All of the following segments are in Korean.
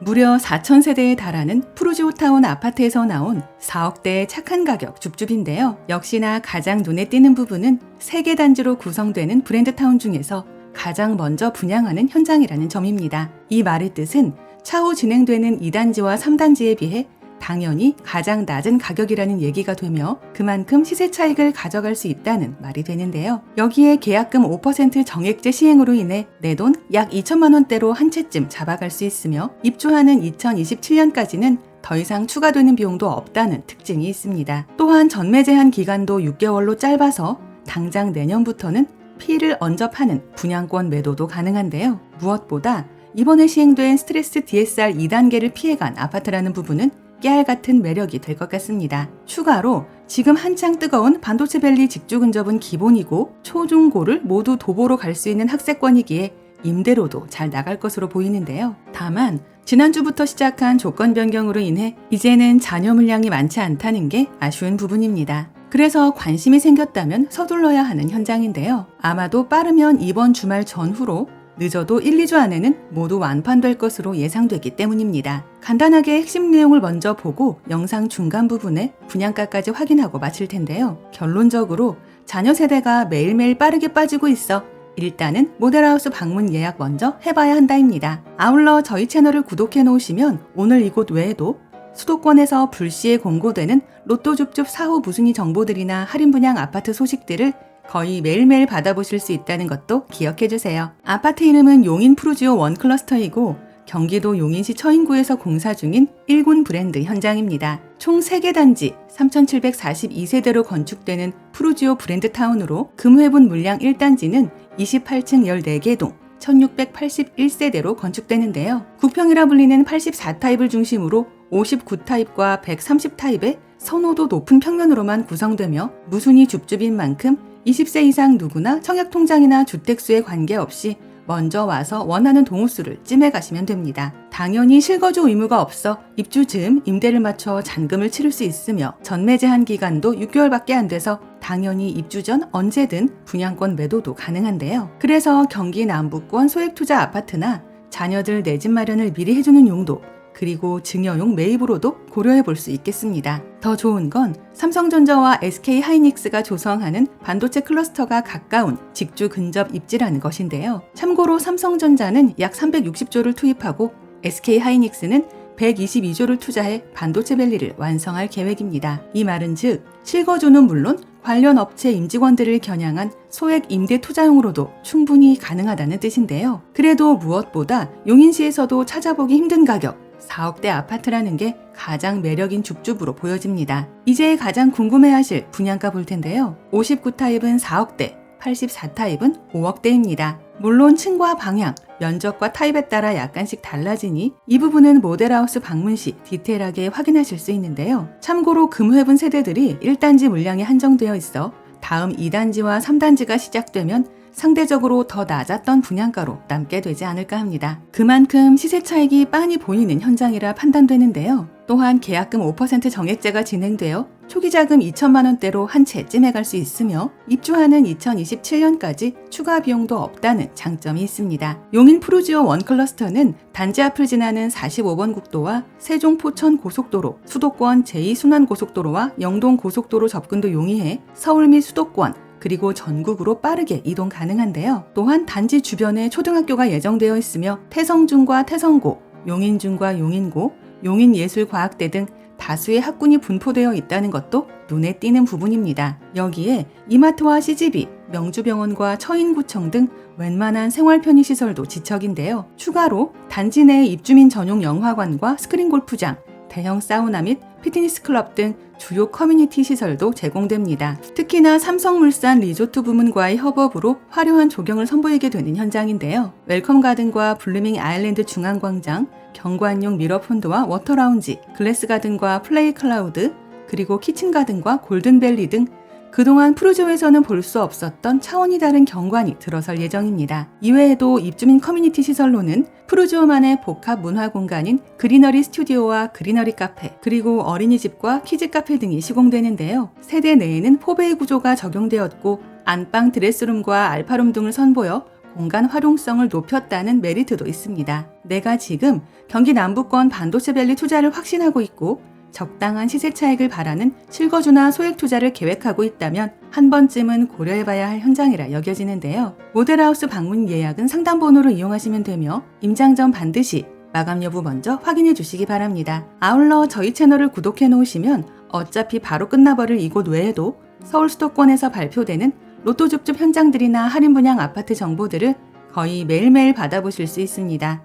무려 4,000세대에 달하는 푸르지오타운 아파트에서 나온 4억대의 착한 가격 줍줍인데요. 역시나 가장 눈에 띄는 부분은 3개 단지로 구성되는 브랜드타운 중에서 가장 먼저 분양하는 현장이라는 점입니다. 이 말의 뜻은 차후 진행되는 2단지와 3단지에 비해 당연히 가장 낮은 가격이라는 얘기가 되며 그만큼 시세 차익을 가져갈 수 있다는 말이 되는데요. 여기에 계약금 5% 정액제 시행으로 인해 내 돈 약 2천만 원대로 한 채쯤 잡아갈 수 있으며 입주하는 2027년까지는 더 이상 추가되는 비용도 없다는 특징이 있습니다. 또한 전매 제한 기간도 6개월로 짧아서 당장 내년부터는 피를 파는 분양권 매도도 가능한데요. 무엇보다 이번에 시행된 스트레스 DSR 2단계를 피해간 아파트라는 부분은 깨알 같은 매력이 될 것 같습니다. 추가로 지금 한창 뜨거운 반도체 밸리 직주 근접은 기본이고 초중고를 모두 도보로 갈 수 있는 학세권이기에 임대로도 잘 나갈 것으로 보이는데요. 다만 지난주부터 시작한 조건 변경으로 인해 이제는 자녀 물량이 많지 않다는 게 아쉬운 부분입니다. 그래서 관심이 생겼다면 서둘러야 하는 현장인데요. 아마도 빠르면 이번 주말 전후로 늦어도 1, 2주 안에는 모두 완판될 것으로 예상되기 때문입니다. 간단하게 핵심 내용을 먼저 보고 영상 중간 부분에 분양가까지 확인하고 마칠 텐데요. 결론적으로 자녀 세대가 매일매일 빠르게 빠지고 있어 일단은 모델하우스 방문 예약 먼저 해봐야 한다입니다. 아울러 저희 채널을 구독해 놓으시면 오늘 이곳 외에도 수도권에서 불시에 공고되는 로또 줍줍 사후 무순위 정보들이나 할인 분양 아파트 소식들을 거의 매일매일 받아보실 수 있다는 것도 기억해 주세요. 아파트 이름은 용인 프루지오 원 클러스터이고 경기도 용인시 처인구에서 공사 중인 1군 브랜드 현장입니다. 총 3개 단지 3,742세대로 건축되는 프루지오 브랜드 타운으로 금회분 물량 1단지는 28층 14개 동 1681세대로 건축되는데요. 국평이라 불리는 84타입을 중심으로 59타입과 130타입의 선호도 높은 평면으로만 구성되며 무순위 줍줍인 만큼 20세 이상 누구나 청약통장이나 주택수에 관계없이 먼저 와서 원하는 동호수를 찜해 가시면 됩니다. 당연히 실거주 의무가 없어 입주 즈음 임대를 맞춰 잔금을 치를 수 있으며 전매 제한 기간도 6개월밖에 안 돼서 당연히 입주 전 언제든 분양권 매도도 가능한데요. 그래서 경기 남부권 소액 투자 아파트나 자녀들 내 집 마련을 미리 해주는 용도 그리고 증여용 매입으로도 고려해 볼 수 있겠습니다. 더 좋은 건 삼성전자와 SK 하이닉스가 조성하는 반도체 클러스터가 가까운 직주 근접 입지라는 것인데요. 참고로 삼성전자는 약 360조를 투입하고 SK 하이닉스는 122조를 투자해 반도체 밸리를 완성할 계획입니다. 이 말은 즉, 실거주는 물론 관련 업체 임직원들을 겨냥한 소액 임대 투자용으로도 충분히 가능하다는 뜻인데요. 그래도 무엇보다 용인시에서도 찾아보기 힘든 가격, 4억대 아파트라는 게 가장 매력인 줍줍으로 보여집니다. 이제 가장 궁금해하실 분양가 볼 텐데요. 59타입은 4억대, 84타입은 5억대입니다. 물론 층과 방향, 면적과 타입에 따라 약간씩 달라지니 이 부분은 모델하우스 방문 시 디테일하게 확인하실 수 있는데요. 참고로 금회분 세대들이 1단지 물량이 한정되어 있어 다음 2단지와 3단지가 시작되면 상대적으로 더 낮았던 분양가로 남게 되지 않을까 합니다. 그만큼 시세 차익이 빤히 보이는 현장이라 판단되는데요. 또한 계약금 5% 정액제가 진행되어 초기 자금 2천만 원대로 한 채 찜해갈 수 있으며 입주하는 2027년까지 추가 비용도 없다는 장점이 있습니다. 용인 프루지오 원 클러스터는 단지 앞을 지나는 45번 국도와 세종 포천 고속도로, 수도권 제2순환 고속도로와 영동 고속도로 접근도 용이해 서울 및 수도권, 그리고 전국으로 빠르게 이동 가능한데요. 또한 단지 주변에 초등학교가 예정되어 있으며 태성중과 태성고, 용인중과 용인고, 용인예술과학대 등 다수의 학군이 분포되어 있다는 것도 눈에 띄는 부분입니다. 여기에 이마트와 CGV, 명주병원과 처인구청 등 웬만한 생활 편의 시설도 지척인데요. 추가로 단지 내 입주민 전용 영화관과 스크린 골프장, 대형 사우나 및 피트니스 클럽 등 주요 커뮤니티 시설도 제공됩니다. 특히나 삼성물산 리조트 부문과의 협업으로 화려한 조경을 선보이게 되는 현장인데요. 웰컴 가든과 블루밍 아일랜드 중앙광장, 경관용 미러폰드와 워터라운지, 글래스 가든과 플레이 클라우드, 그리고 키친 가든과 골든밸리 등 그동안 프루조에서는 볼 수 없었던 차원이 다른 경관이 들어설 예정입니다. 이외에도 입주민 커뮤니티 시설로는 프루조만의 복합 문화 공간인 그리너리 스튜디오와 그리너리 카페, 그리고 어린이집과 키즈 카페 등이 시공되는데요. 세대 내에는 포베이 구조가 적용되었고 안방 드레스룸과 알파룸 등을 선보여 공간 활용성을 높였다는 메리트도 있습니다. 내가 지금 경기 남부권 반도체 밸리 투자를 확신하고 있고 적당한 시세 차익을 바라는 실거주나 소액 투자를 계획하고 있다면 한 번쯤은 고려해봐야 할 현장이라 여겨지는데요. 모델하우스 방문 예약은 상담 번호로 이용하시면 되며 임장 전 반드시 마감 여부 먼저 확인해 주시기 바랍니다. 아울러 저희 채널을 구독해 놓으시면 어차피 바로 끝나버릴 이곳 외에도 서울 수도권에서 발표되는 로또 줍줍 현장들이나 할인 분양 아파트 정보들을 거의 매일매일 받아보실 수 있습니다.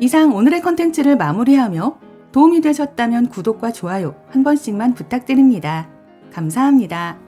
이상 오늘의 컨텐츠를 마무리하며 도움이 되셨다면 구독과 좋아요 한 번씩만 부탁드립니다. 감사합니다.